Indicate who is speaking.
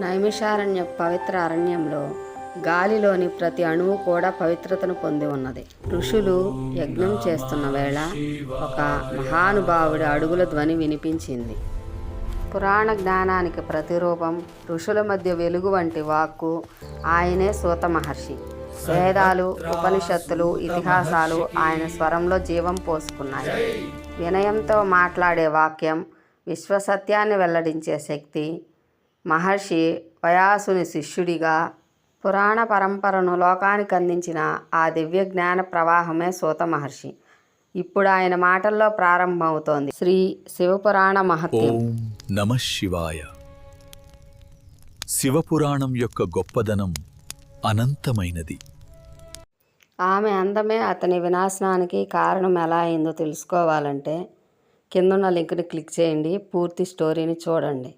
Speaker 1: నైమిషారణ్య పవిత్ర అరణ్యంలో గాలిలోని ప్రతి అణువు కూడా పవిత్రతను పొంది ఉన్నది. ఋషులు యజ్ఞం చేస్తున్న వేళ ఒక మహానుభావుడి అడుగుల ధ్వని వినిపించింది. పురాణ జ్ఞానానికి ప్రతిరూపం ఋషుల మధ్య వెలుగు వంటి వాక్కు ఆయనే సూత మహర్షి. వేదాలు ఉపనిషత్తులు ఇతిహాసాలు ఆయన స్వరంలో జీవం పోసుకున్నాయి. వినయంతో మాట్లాడే వాక్యం విశ్వసత్యాన్ని వెల్లడించే శక్తి మహర్షి వయాసుని శిష్యుడిగా పురాణ పరంపరను లోకానికి అందించిన ఆ దివ్య జ్ఞాన ప్రవాహమే సూత మహర్షి. ఇప్పుడు ఆయన మాటల్లో ప్రారంభమవుతోంది. శ్రీ శివపురాణ మహత్యం.
Speaker 2: నమ శివాయ. శివపురాణం యొక్క గొప్పదనం అనంతమైనది.
Speaker 1: ఆమె అందమే అతని వినాశనానికి కారణం ఎలా అయిందో తెలుసుకోవాలంటే కిందున్న లింక్ని క్లిక్ చేయండి పూర్తి స్టోరీని చూడండి.